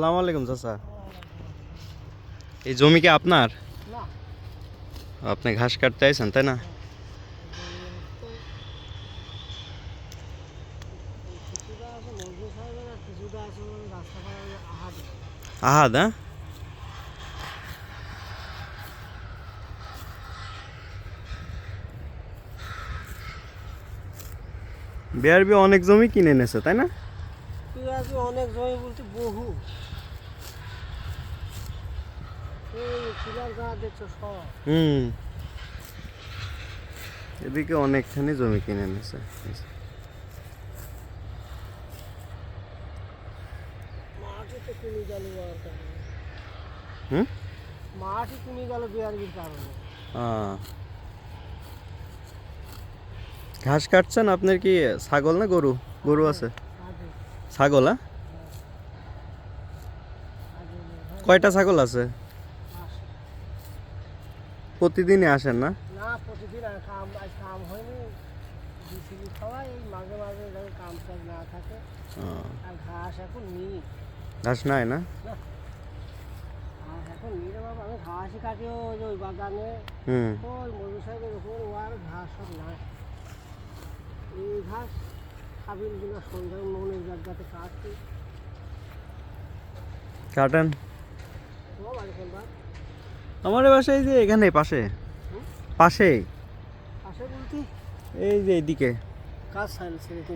আসসালামু আলাইকুম চাচা। এই জমি কি আপনার? আপনি ঘাস কাটতে আইছেন তাই না? আহাদ হ্যাঁ? বিআরবি অনেক জমি কিনে এনেছে তাই না? পেঁয়াজি অনেক জমি বলতে বহু। হুম। এদিকে অনেকখানি জমি কিনে আর কারণে। হুম? মাটি কিনে গেল বিআরবির কারণে। আহ। ঘাস কাটছেন আপনার কি ছাগল না গরু? গরু আছে? ছাগল হ্যাঁ? কয়টা ছাগল আছে? প্রতিদিনই আসেন না? না প্রতিদিন কাম হয়নি। বিসিবি খাওয়াই মাঝে মাঝে যখন কাম কাজ না থাকে। আর ঘাস এখন নিই। ঘাস নাই না? ঘাস এখন নিই রে বাবা আমি ঘাসই কাটিও ওই বাগানে। ওই সাহেবের উপর ও আর ঘাস সব নাই। এই ঘাস খাবিল দিনা সন্ধ্যায় মনের জায়গাতে কাটছি কাটেন। আমার বাসা এই যে এখানে পাশে। পাশে। পাশে বলতে? এই যে এইদিকে। কাজ